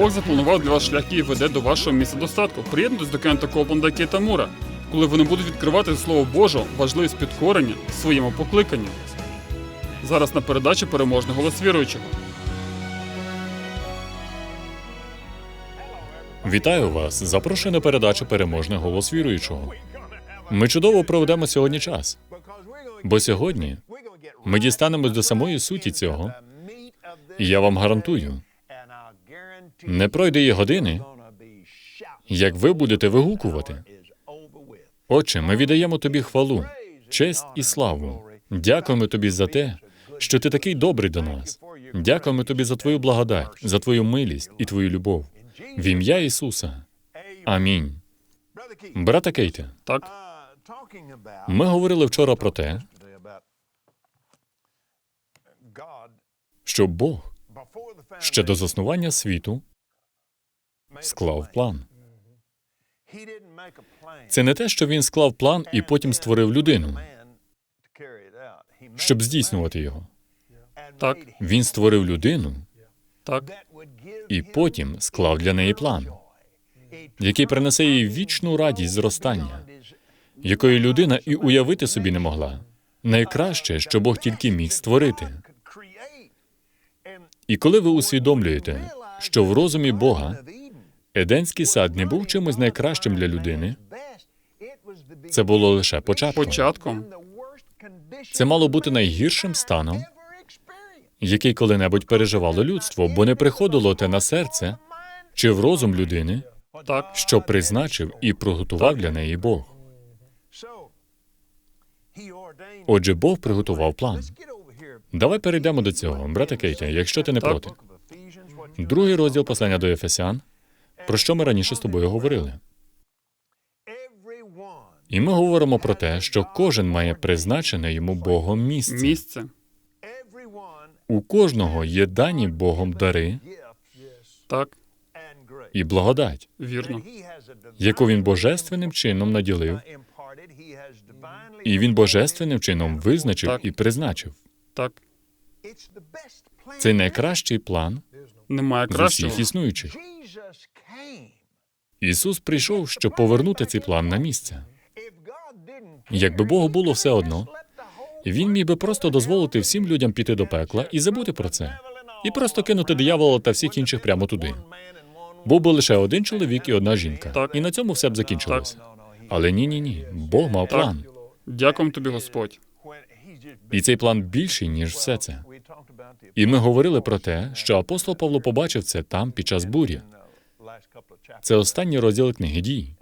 Бог запланував для вас шляхи і веде до вашого місця достатку. Приєднуйтесь до Кента Копланда Кейта Мура, коли вони будуть відкривати Слово Боже, важливість підкорення своєму покликанню. Зараз на передачі переможний голос віруючого. Вітаю вас! Запрошую на передачу Переможний голос віруючого. Ми чудово проведемо сьогодні час, бо сьогодні ми дістанемось до самої суті цього, і я вам гарантую, не пройде і години, як ви будете вигукувати. Отче, ми віддаємо тобі хвалу, честь і славу. Дякуємо тобі за те, що ти такий добрий до нас. Дякуємо тобі за твою благодать, за твою милість і твою любов. В ім'я Ісуса. Амінь. Брата Кейте, Так, ми говорили вчора про те, що Бог ще до заснування світу склав план. Це не те, що він склав план і потім створив людину, щоб здійснювати його. Так. Він створив людину так, і потім склав для неї план, який принесе їй вічну радість зростання, якої людина і уявити собі не могла. Найкраще, що Бог тільки міг створити. І коли ви усвідомлюєте, що в розумі Бога Еденський сад не був чимось найкращим для людини, це було лише початком. початком. Це мало бути найгіршим станом, який коли-небудь переживало людство, бо не приходило те на серце чи в розум людини, Так, що призначив і приготував для неї Бог. Отже, Бог приготував план. Давай перейдемо до цього, брате Кейте, якщо ти не Так. проти. Другий розділ послання до Ефесян, про що ми раніше з тобою говорили. І ми говоримо про те, що кожен має призначене йому Богом місце. місце. У кожного є дані Богом дари Так, і благодать, вірно. яку він божественним чином наділив, і він божественним чином визначив Так. і призначив. Так, Це найкращий план немає з усіх існуючих. Ісус прийшов, щоб повернути цей план на місце. Якби Богу було все одно, він міг би просто дозволити всім людям піти до пекла і забути про це, і просто кинути диявола та всіх інших прямо туди. Був би лише один чоловік і одна жінка, Так. і на цьому все б закінчилося. Але ні, ні, ні. Бог мав Так. план, Дякуємо тобі, Господь. і цей план більший ніж все це. І ми говорили про те, що апостол Павло побачив це там під час бурі. Це останній розділ книги дій.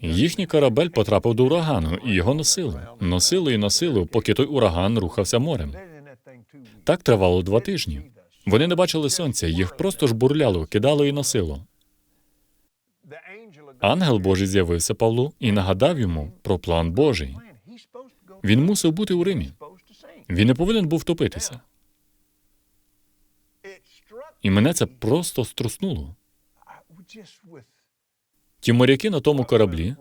Їхній корабель потрапив до урагану, і його носили. Носили і носили, поки той ураган рухався морем. Так тривало два тижні. Вони не бачили сонця, їх просто жбурляло, кидало і носило. Ангел Божий з'явився Павлу і нагадав йому про план Божий. Він мусив бути у Римі. Він не повинен був втопитися. І мене це просто струснуло. Ті моряки на тому кораблі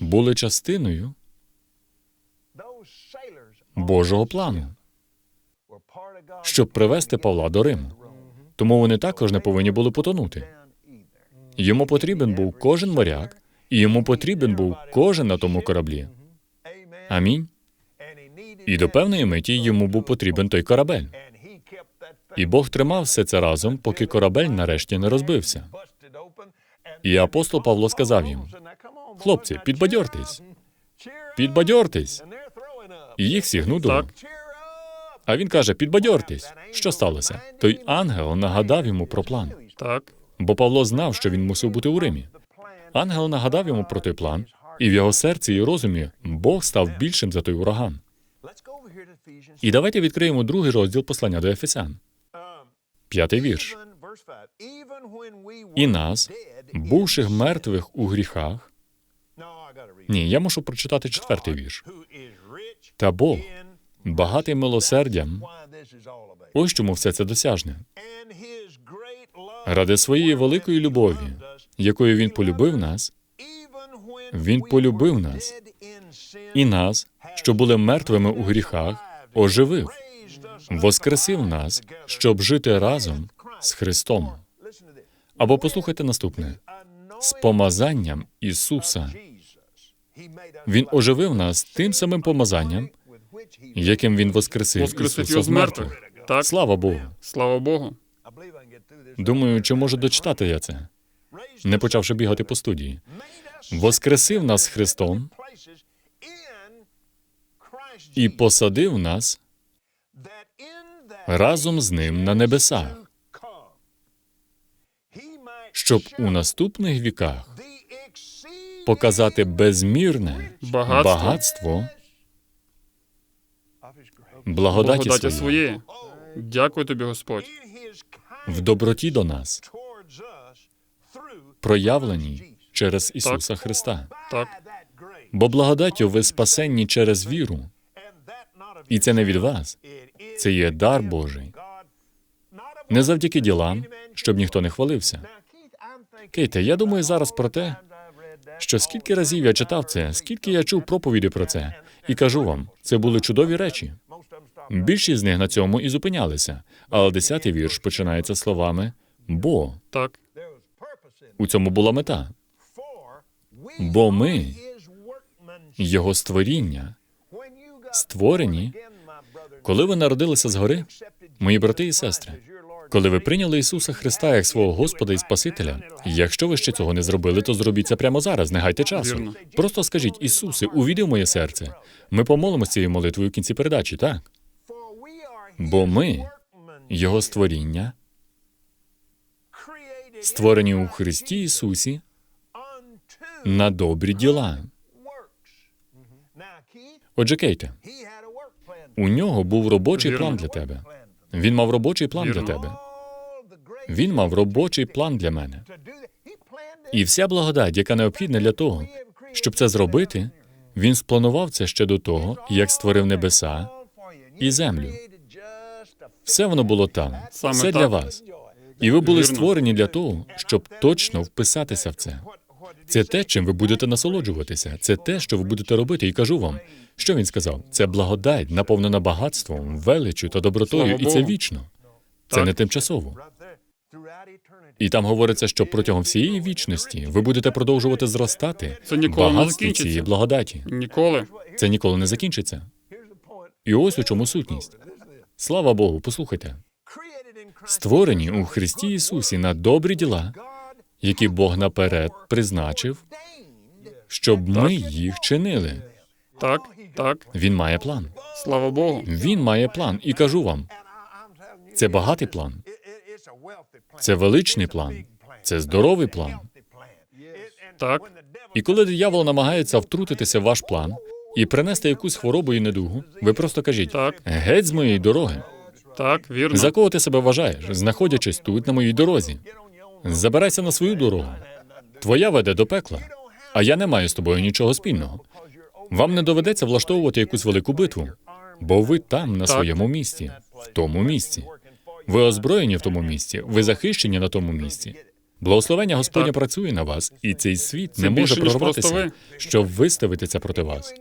були частиною Божого плану, щоб привести Павла до Риму. Тому вони також не повинні були потонути. Йому потрібен був кожен моряк, і йому потрібен був кожен на тому кораблі. Амінь. І до певної миті йому був потрібен той корабель. І Бог тримав все це разом, поки корабель нарешті не розбився. І апостол Павло сказав їм: Хлопці, підбадьортесь, підбадьортесь. І їх всіх нудило. Так. А він каже: підбадьортесь. Що сталося? Той ангел нагадав йому про план, Так, бо Павло знав, що він мусив бути у Римі. Ангел нагадав йому про той план, і в його серці і розумі Бог став більшим за той ураган. І давайте відкриємо другий розділ послання до Ефесян. П'ятий вірш. І нас, бувших мертвих у гріхах. Ні, я мушу прочитати четвертий вірш. Та Бог, багатий милосердям, ось чому все це досяжне. Ради своєї великої любові, якою він полюбив нас, він полюбив нас і нас, що були мертвими у гріхах, оживив, воскресив нас, щоб жити разом з Христом. Або послухайте наступне: з помазанням Ісуса Він оживив нас тим самим помазанням, яким Він воскресив Воскресить Ісуса з з мертвих. Так, Слава Богу. слава Богу. Думаю, чи можу дочитати я це, не почавши бігати по студії. Воскресив нас Христом і посадив нас разом з ним на небесах, щоб у наступних віках показати безмірне Багатство. багатство благодаті Благодаті своєї. Дякую тобі, Господь. в доброті до нас, проявленій через Ісуса Христа. Так, Бо благодаттю ви спасенні через віру, і це не від вас, це є дар Божий, не завдяки ділам, щоб ніхто не хвалився. Кейте, я думаю зараз про те, що скільки разів я читав це, скільки я чув проповіді про це, і кажу вам, це були чудові речі. Більшість з них на цьому і зупинялися, але десятий вірш починається словами бо так, у цьому була мета. Бо ми, його створіння, створені, коли ви народилися згори, мої брати і сестри, коли ви прийняли Ісуса Христа як свого Господа і Спасителя, якщо ви ще цього не зробили, то зробіть це прямо зараз, не гайте часу. Вірно. Просто скажіть, Ісусе, увійди в моє серце. Ми помолимося цією молитвою в кінці передачі, так? Бо ми, Його створіння, створені у Христі Ісусі на добрі діла. Отже, Кейте, у нього був робочий план для тебе. Він мав робочий план для тебе. Він мав робочий план для мене. І вся благодать, яка необхідна для того, щоб це зробити, він спланував це ще до того, як створив небеса і землю. Все воно було там. Саме Все так. для вас. І ви були Вірно. створені для того, щоб точно вписатися в це. Це те, чим ви будете насолоджуватися. Це те, що ви будете робити. І кажу вам, що він сказав: це благодать, наповнена багатством, величю та добротою, і це вічно. Це не тимчасово. І там говориться, що протягом всієї вічності ви будете продовжувати зростати Це ніколи в не цієї благодаті. ніколи. Це ніколи не закінчиться. І ось у чому сутність. Слава Богу, послухайте. Створені у Христі Ісусі на добрі діла, які Бог наперед призначив, щоб ми їх чинили. Так, так, Він має план. слава Богу. Він має план. І кажу вам, це багатий план, це величний план, це здоровий план. Так, І коли диявол намагається втрутитися в ваш план і принести якусь хворобу і недугу, ви просто кажіть так, геть з моєї дороги. так, вірно. За кого ти себе вважаєш, знаходячись тут на моїй дорозі? Забирайся на свою дорогу. Твоя веде до пекла, а я не маю з тобою нічого спільного. Вам не доведеться влаштовувати якусь велику битву, бо ви там, на своєму місці, в тому місці. Ви озброєні в тому місці, ви захищені на тому місці. Благословення Господня Так. працює на вас, і цей світ Це не може прорватися, щоб виставити це проти вас.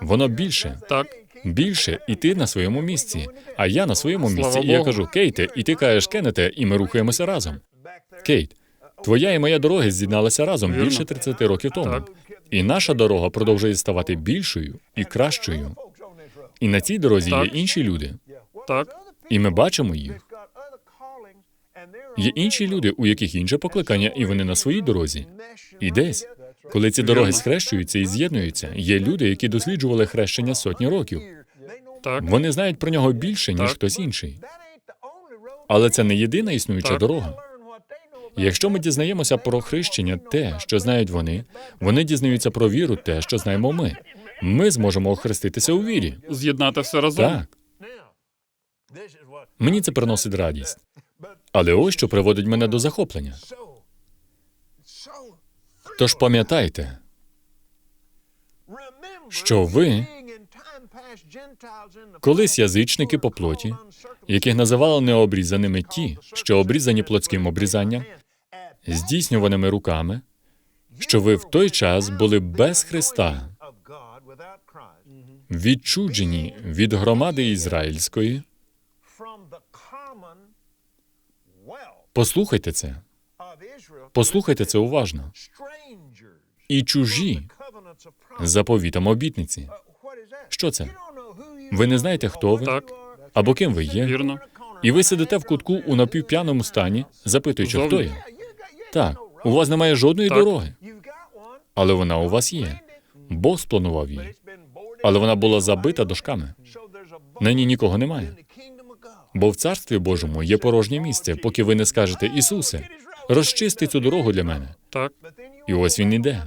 Воно більше, Так, більше, і ти на своєму місці, а я на своєму Слава місці. І я кажу, Кейте, і ти кажеш, Кеннете, і ми рухаємося разом. Кейт, твоя і моя дороги з'єдналися разом більше 30 років тому. І наша дорога продовжує ставати більшою і кращою. І на цій дорозі є інші люди, так, і ми бачимо їх. Є інші люди, у яких інше покликання, і вони на своїй дорозі. І десь, коли ці дороги схрещуються і з'єднуються, є люди, які досліджували хрещення сотні років. так, Вони знають про нього більше, ніж Так. хтось інший. Але це не єдина існуюча Так. дорога. Якщо ми дізнаємося про хрещення, те, що знають вони, вони дізнаються про віру, те, що знаємо ми. Ми зможемо охреститися у вірі. з'єднати все разом. Так, мені це приносить радість. Але ось що приводить мене до захоплення. Тож пам'ятайте, що ви колись язичники по плоті, яких називали необрізаними ті, що обрізані плотським обрізанням, здійснюваними руками, що ви в той час були без Христа, відчуджені від громади ізраїльської. Послухайте це. Послухайте це уважно. І чужі заповітам обітниці. Що це? Ви не знаєте, хто ви Так, або ким ви є, вірно. і ви сидите в кутку у напівп'яному стані, запитуючи, хто я. Так, у вас немає жодної Так. дороги, але вона у вас є. Бог спланував її, але вона була забита дошками. Нині нікого немає. Бо в царстві Божому є порожнє місце, поки ви не скажете Ісусе, розчисти цю дорогу для мене. Так, І ось він іде.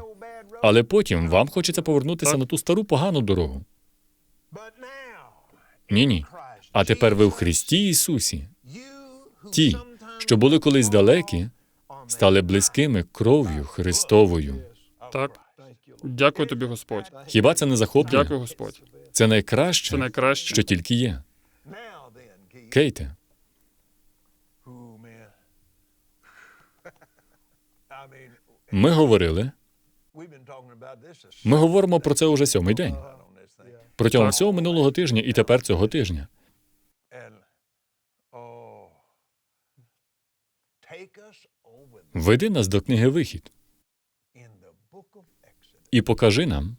Але потім вам хочеться повернутися Так. на ту стару погану дорогу. Ні, ні. А тепер ви в Христі Ісусі. Ті, що були колись далекі, стали близькими кров'ю Христовою. так. Дякую тобі, Господь. Хіба це не захоплює? Дякую, Господь. Це найкраще, Це найкраще. що тільки є. Кейте, ми говорили, ми говоримо про це уже сьомий день. Протягом всього минулого тижня і тепер цього тижня. Веди нас до книги Вихід і покажи нам,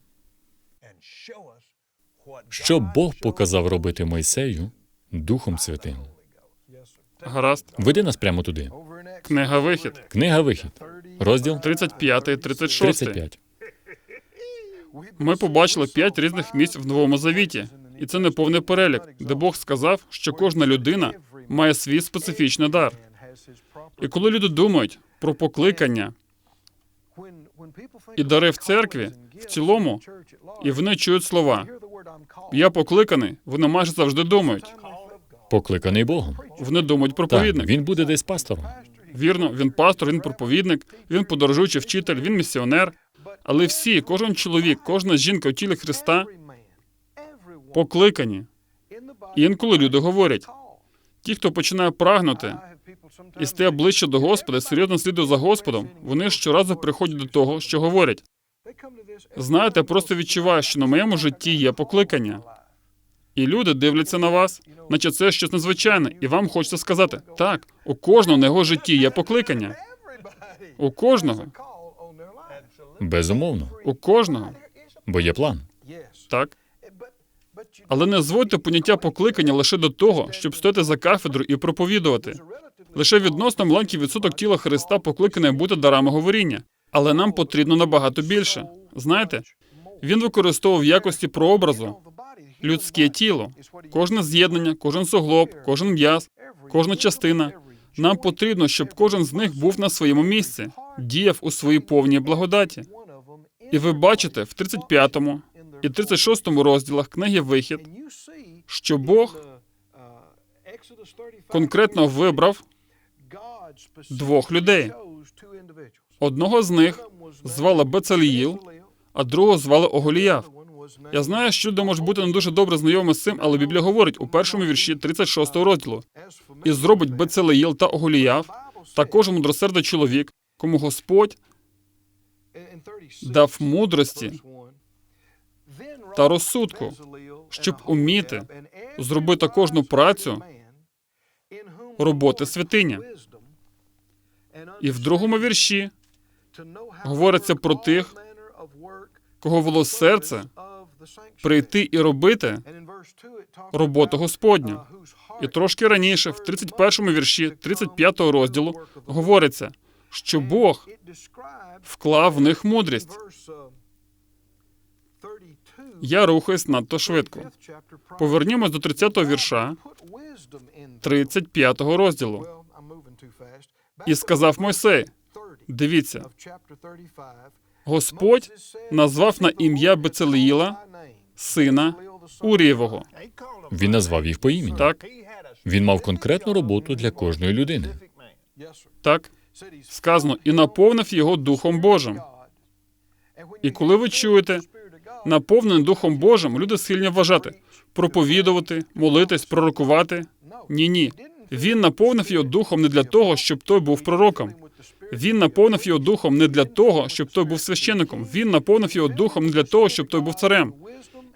що Бог показав робити Мойсею Духом Святим. Гаразд. Веди нас прямо туди. Книга Вихід. Книга Вихід, розділ 35, 36. 35. Ми побачили п'ять різних місць в Новому Завіті, і це не повний перелік, де Бог сказав, що кожна людина має свій специфічний дар. І коли люди думають про покликання і дари в церкві в цілому, і вони чують слова Я покликаний, вони майже завжди думають. Покликаний Богом. Вони думають Так, проповідник. він буде десь пастором. Вірно, він пастор, він проповідник, він подорожуючий вчитель, він місіонер. Але всі, кожен чоловік, кожна жінка у тілі Христа покликані. І інколи люди говорять, ті, хто починає прагнути і стає ближче до Господа, серйозно слідує за Господом, вони щоразу приходять до того, що говорять. Знаєте, я просто відчуваю, що на моєму житті є покликання. І люди дивляться на вас, наче це щось незвичайне, і вам хочеться сказати: так, у кожного на його житті є покликання. У кожного, Безумовно, у кожного, бо є план. так. Але не зводьте поняття покликання лише до того, щоб стояти за кафедру і проповідувати. Лише відносно маленький відсоток тіла Христа покликаний бути дарами говоріння. Але нам потрібно набагато більше. Знаєте, він використовував якості прообразу людське тіло, кожне з'єднання, кожен суглоб, кожен м'яз, кожна частина. Нам потрібно, щоб кожен з них був на своєму місці, діяв у своїй повній благодаті. І ви бачите в 35-му і 36-му розділах книги Вихід, що Бог конкретно вибрав двох людей. одного з них звали Бецаліїл, а другого звали Оголіяв. Я знаю, що люди можуть бути не дуже добре знайомі з цим, але Біблія говорить у першому вірші 36-го розділу. І зробить Бецалеїл та Оголіяв, та кожен мудросердий чоловік, кому Господь дав мудрості та розсудку, щоб уміти зробити кожну працю роботи святиня. І в другому вірші говориться про тих, кого вело серце прийти і робити роботу Господню. І трошки раніше, в 31-му вірші 35-го розділу, говориться, що Бог вклав в них мудрість. Я рухаюсь надто швидко. Повернімось до 30-го вірша 35-го розділу. І сказав Мойсей: Дивіться, Господь назвав на ім'я Бецелеїла, сина Урієвого. Він назвав їх по імені. Так, Він мав конкретну роботу для кожної людини. так, сказано, і наповнив його Духом Божим. І коли ви чуєте наповнений Духом Божим, люди схильні вважати проповідувати, молитись, пророкувати. Ні, ні. Він наповнив його духом не для того, щоб той був пророком. Він наповнив його духом не для того, щоб той був священником. Він наповнив його духом не для того, щоб той був царем.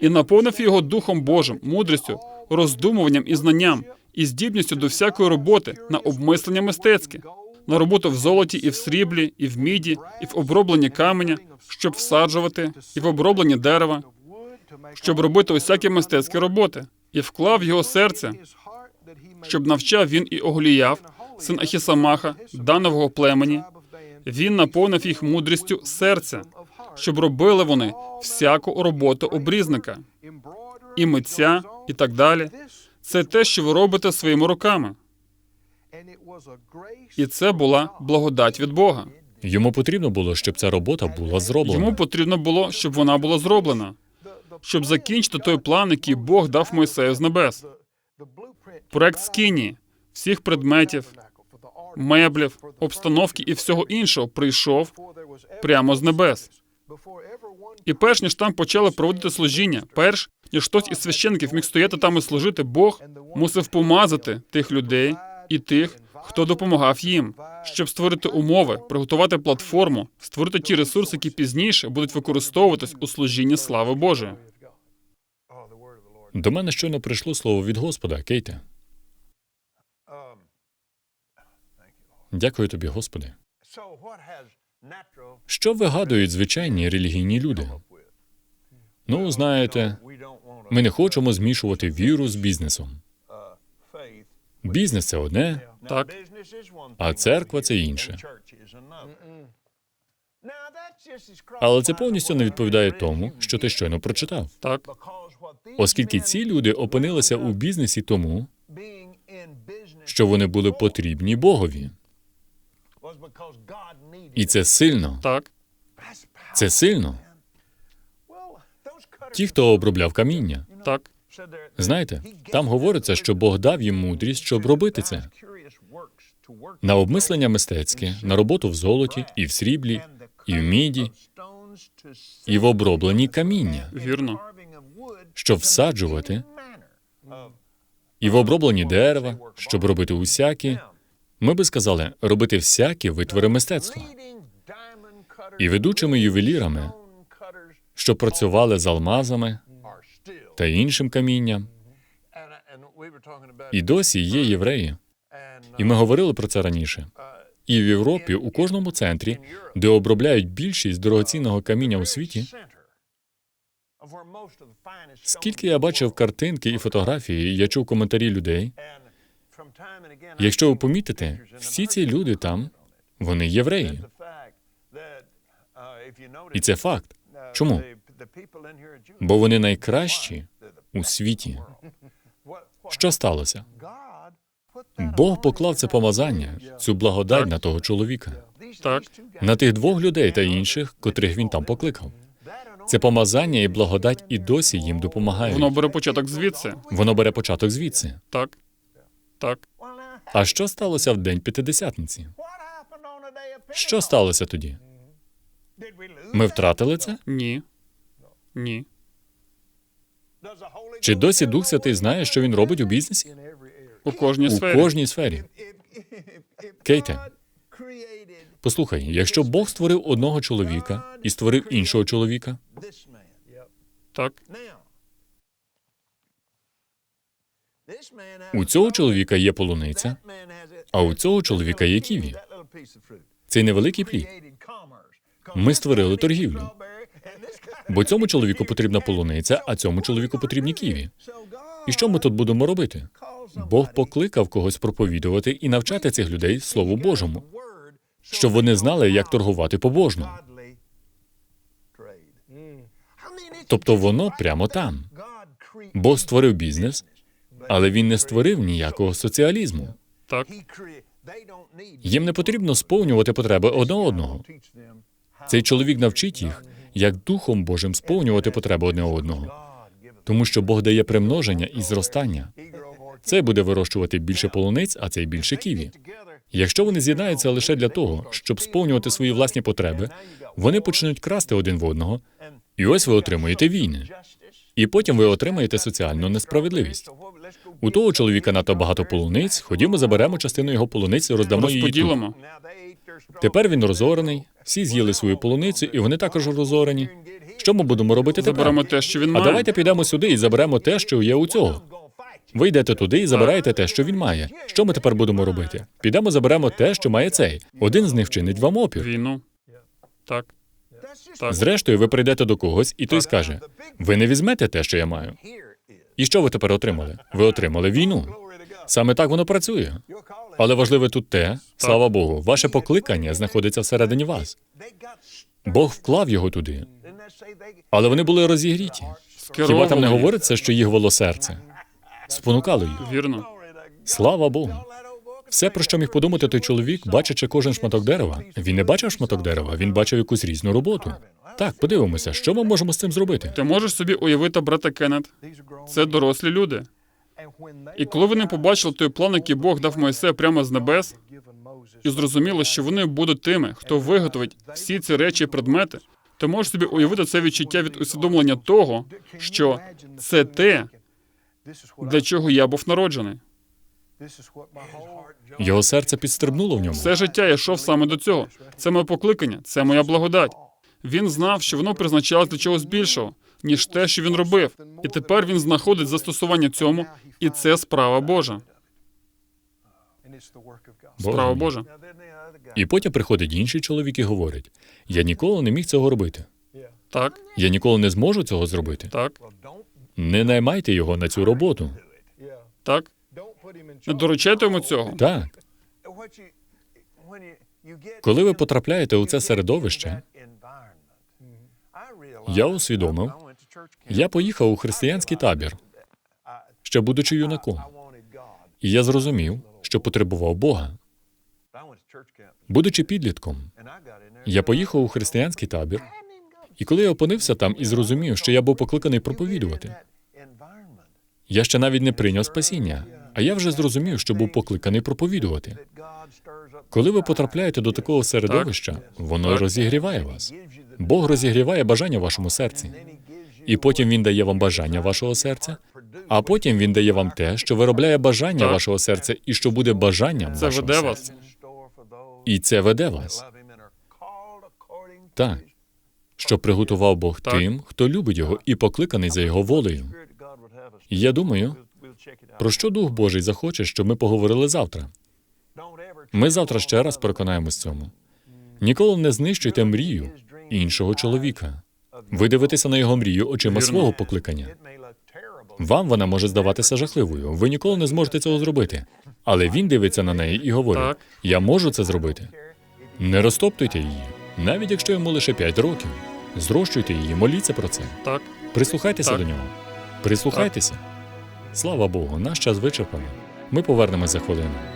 І наповнив його духом Божим, мудрістю, роздумуванням і знанням, і здібністю до всякої роботи на обмислення мистецьке, на роботу в золоті, і в сріблі, і в міді, і в обробленні каменя, щоб всаджувати, і в обробленні дерева, щоб робити усякі мистецькі роботи, і вклав його серце, щоб навчав він і Оголіяв, син Ахісамаха, данового племені. Він наповнив їх мудрістю серця, щоб робили вони всяку роботу обрізника, і митця, і так далі. Це те, що ви робите своїми руками. І це була благодать від Бога. Йому потрібно було, щоб ця робота була зроблена. Йому потрібно було, щоб вона була зроблена, щоб закінчити той план, який Бог дав Мойсею з небес. Проект Скіні, всіх предметів, меблів, обстановки і всього іншого прийшов прямо з небес. І перш ніж там почали проводити служіння, перш ніж хтось із священників міг стояти там і служити, Бог мусив помазати тих людей і тих, хто допомагав їм, щоб створити умови, приготувати платформу, створити ті ресурси, які пізніше будуть використовуватись у служінні слави Божої. До мене щойно прийшло слово від Господа, Кейте. Дякую тобі, Господи. Що вигадують звичайні релігійні люди? Ну, знаєте, ми не хочемо змішувати віру з бізнесом. Бізнес це одне, Так. а церква це інше. Але це повністю не відповідає тому, що ти щойно прочитав. Так, Оскільки ці люди опинилися у бізнесі тому, що вони були потрібні Богові. І це сильно. так, Це сильно. Ті, хто обробляв каміння. так, Знаєте, там говориться, що Бог дав їм мудрість, щоб робити це. На обмислення мистецьке, на роботу в золоті, і в сріблі, і в міді, і в обробленні каміння, вірно. Щоб всаджувати, і в обробленні дерева, щоб робити усякі. Ми би сказали, робити всякі витвори мистецтва. І ведучими ювелірами, що працювали з алмазами та іншим камінням. І досі є євреї. І ми говорили про це раніше. І в Європі, у кожному центрі, де обробляють більшість дорогоцінного каміння у світі, скільки я бачив картинки і фотографії, я чув коментарі людей. Якщо ви помітите, всі ці люди там, вони євреї. І це факт. Чому? Бо вони найкращі у світі. Що сталося? Бог поклав це помазання, цю благодать на того чоловіка, Так, на тих двох людей та інших, котрих він там покликав. Це помазання і благодать і досі їм допомагають. воно бере початок звідси. Воно бере початок звідси. Так, так. А що сталося в день п'ятидесятниці? Що сталося тоді? Ми втратили це? Ні. Ні. Чи досі Дух Святий знає, що він робить у бізнесі? У кожній У сфері. кожній сфері. Кейте, послухай, якщо Бог створив одного чоловіка і створив іншого чоловіка, Так, у цього чоловіка є полуниця, а у цього чоловіка є ківі. Цей невеликий плід. Ми створили торгівлю. Бо цьому чоловіку потрібна полуниця, а цьому чоловіку потрібні ківі. І що ми тут будемо робити? Бог покликав когось проповідувати і навчати цих людей Слову Божому, щоб вони знали, як торгувати побожно. Тобто воно прямо там. Бог створив бізнес, але він не створив ніякого соціалізму. так, Їм не потрібно сповнювати потреби одне одного. Цей чоловік навчить їх, як Духом Божим сповнювати потреби одне одного, тому що Бог дає примноження і зростання. Цей буде вирощувати більше полуниць, а цей більше ківі. Якщо вони з'єднаються лише для того, щоб сповнювати свої власні потреби, вони почнуть красти один в одного, і ось ви отримуєте війни. І потім ви отримаєте соціальну несправедливість. У того чоловіка надто багато полуниць. Ходімо, заберемо частину його полуниць і роздамо її тут. Тепер він розорений. Всі з'їли свою полуницю, і вони також розорені. Що ми будемо робити тепер? Заберемо те, що він має. А давайте підемо сюди і заберемо те, що є у цього. Ви йдете туди і забираєте те, що він має. Що ми тепер будемо робити? Підемо заберемо те, що має цей. Один з них вчинить вам опір. Війну. Так. Зрештою, ви прийдете до когось, і той скаже: ви не візьмете те, що я маю. І що ви тепер отримали? Ви отримали війну. Саме так воно працює. Але важливе тут те, слава Богу, ваше покликання знаходиться всередині вас. Бог вклав його туди, але вони були розігріті. Хіба там не говориться, що їх вело серце? Спонукало їх. Вірно. Слава Богу. Все, про що міг подумати той чоловік, бачачи кожен шматок дерева, він не бачив шматок дерева, він бачив якусь різну роботу. Так, подивимося, що ми можемо з цим зробити. Ти можеш собі уявити брата Кеннет? Це дорослі люди. І коли вони побачили той план, який Бог дав Моїсею прямо з небес, і зрозуміло, що вони будуть тими, хто виготовить всі ці речі і предмети, ти можеш собі уявити це відчуття від усвідомлення того, що це те, для чого я був народжений. Його серце підстрибнуло в ньому. Все життя я йшов саме до цього. Це моє покликання, це моя благодать. Він знав, що воно призначалось для чогось більшого, ніж те, що він робив. І тепер він знаходить застосування цьому, і це справа Божа. Справа Божа. І потім приходить інший чоловік і говорить: я ніколи не міг цього робити. Так, Я ніколи не зможу цього зробити. так, Не наймайте його на цю роботу. так. Йому цього. Так, Коли ви потрапляєте у це середовище, я усвідомив, я поїхав у християнський табір, ще будучи юнаком, і я зрозумів, що потребував Бога. Будучи підлітком, я поїхав у християнський табір, і коли я опинився там і зрозумів, що я був покликаний проповідувати, я ще навіть не прийняв спасіння, а я вже зрозумів, що був покликаний проповідувати. Коли ви потрапляєте до такого середовища, воно Так. розігріває вас. Бог розігріває бажання в вашому серці, і потім він дає вам бажання вашого серця, а потім він дає вам те, що виробляє бажання Так. вашого серця, і що буде бажанням Це вашого веде серця. вас. І це веде вас. Так. Що приготував Бог Так. тим, хто любить його і покликаний за його волею. Я думаю, про що Дух Божий захоче, щоб ми поговорили завтра. Ми завтра ще раз переконаємось цьому. Ніколи не знищуйте мрію іншого чоловіка. Ви дивитеся на його мрію очима свого покликання. Вам вона може здаватися жахливою. Ви ніколи не зможете цього зробити. Але він дивиться на неї і говорить: Я можу це зробити. Не розтоптуйте її, навіть якщо йому лише 5 років. Зрощуйте її, моліться про це. Так, Прислухайтеся Так. до нього. Прислухайтеся. Слава Богу, наш час вичерпано. Ми повернемось за хвилину.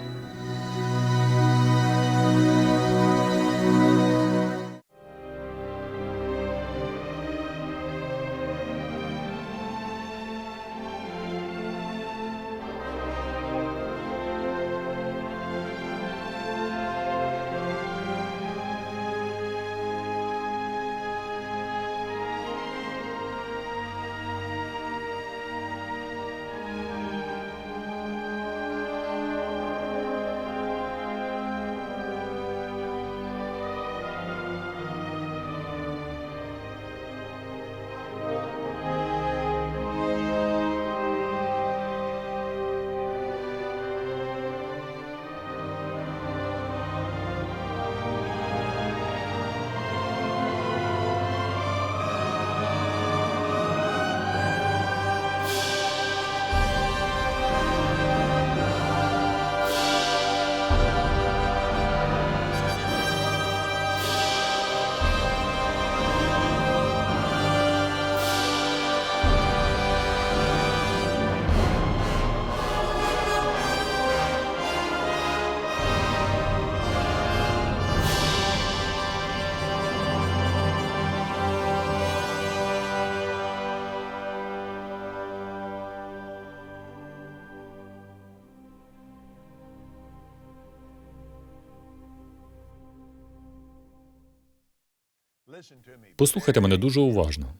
Послухайте мене дуже уважно.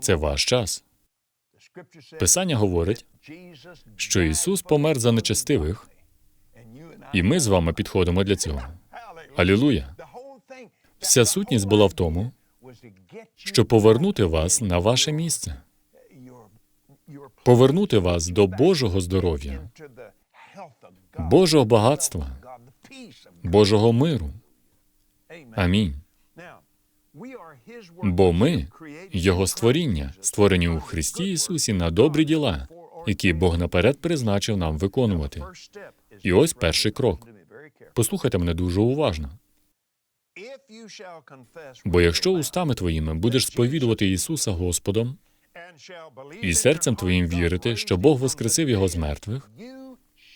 Це ваш час. Писання говорить, що Ісус помер за нечестивих, і ми з вами підходимо для цього. Алілуя! Вся сутність була в тому, щоб повернути вас на ваше місце. повернути вас до Божого здоров'я, Божого багатства, Божого миру. Амінь. Бо ми, Його створіння, створені у Христі Ісусі на добрі діла, які Бог наперед призначив нам виконувати. І ось перший крок. Послухайте мене дуже уважно. Бо якщо устами твоїми будеш сповідувати Ісуса Господом і серцем твоїм вірити, що Бог воскресив його з мертвих,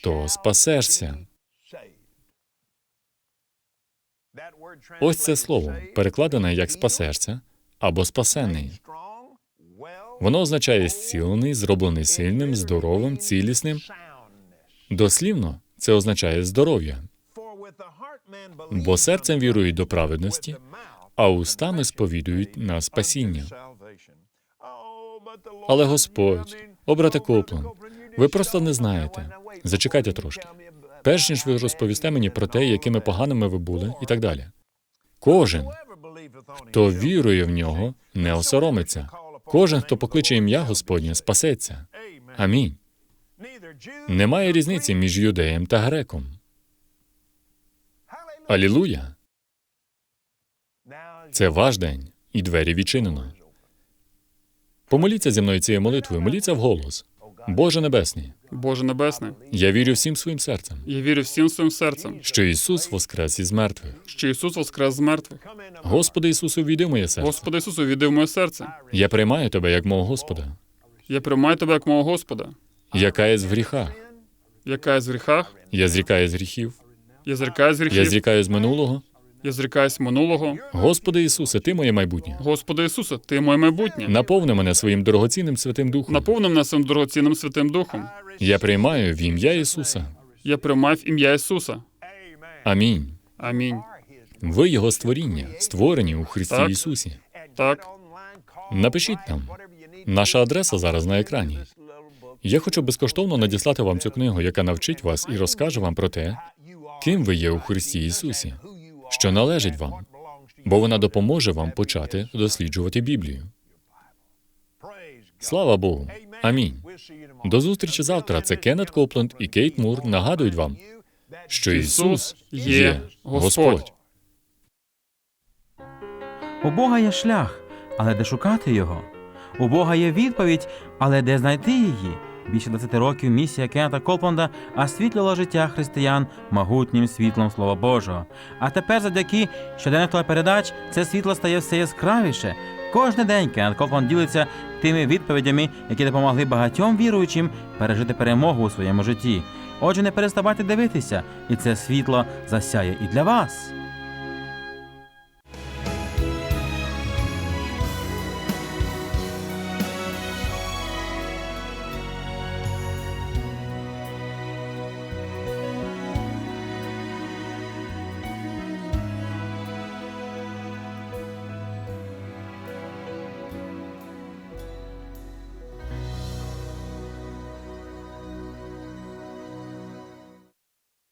то спасешся. Ось це слово, перекладене як спасешся або спасений. Воно означає зцілений, зроблений сильним, здоровим, цілісним. Дослівно це означає здоров'я, Бо серцем вірують до праведності, а устами сповідують на спасіння. Але Господь, о брате Коплен, ви просто не знаєте. Зачекайте трошки. Перш ніж ви розповісте мені про те, якими поганими ви були, і так далі. Кожен, хто вірує в нього, не осоромиться. Кожен, хто покличе ім'я Господнє, спасеться. Амінь. Немає різниці між юдеєм та греком. Алілуя! Це ваш день, і двері відчинено. Помоліться зі мною цією молитвою, моліться вголос. Боже Небесний, Боже Небесне, я вірю всім своїм серцем, я вірю всім своїм серцем, що Ісус воскрес із мертвих. що Ісус воскрес з мертвих. Господи Ісусу, війди в моє серце. Господи Ісусу, віди в моє серце. Я приймаю тебе як мого Господа, Я приймаю тебе як мого Господа. я каюсь в гріхах, Я з гріхах, я зрікаю з гріхів, я зрікаюсь з я зрікаю з минулого. Я зрікаюсь минулого. Господи Ісусе, Ти моє майбутнє. Господи Ісусе, Ти моє майбутнє. Наповни мене своїм дорогоцінним Святим Духом. Наповни мене своїм дорогоцінним Святим Духом. Я приймаю в ім'я Ісуса. Я приймаю в ім'я Ісуса. Амінь. Амінь. Ви Його створіння, створені у Христі Так. Ісусі. Так. Напишіть нам. Наша адреса зараз на екрані. Я хочу безкоштовно надіслати вам цю книгу, яка навчить вас і розкаже вам про те, ким ви є у Христі Ісусі, що належить вам, бо вона допоможе вам почати досліджувати Біблію. Слава Богу. Амінь. До зустрічі завтра. Це Кеннет Копленд і Кейт Мур нагадують вам, що Ісус є Господь. У Бога є шлях, але де шукати його? У Бога є відповідь, але де знайти її? Більше 20 років місія Кеннета Копланда освітлювала життя християн могутнім світлом Слова Божого. А тепер, завдяки щоденних телепередач, це світло стає все яскравіше. Кожен день Кеннет Копланд ділиться тими відповідями, які допомогли багатьом віруючим пережити перемогу у своєму житті. Отже, не переставайте дивитися, і це світло засяє і для вас.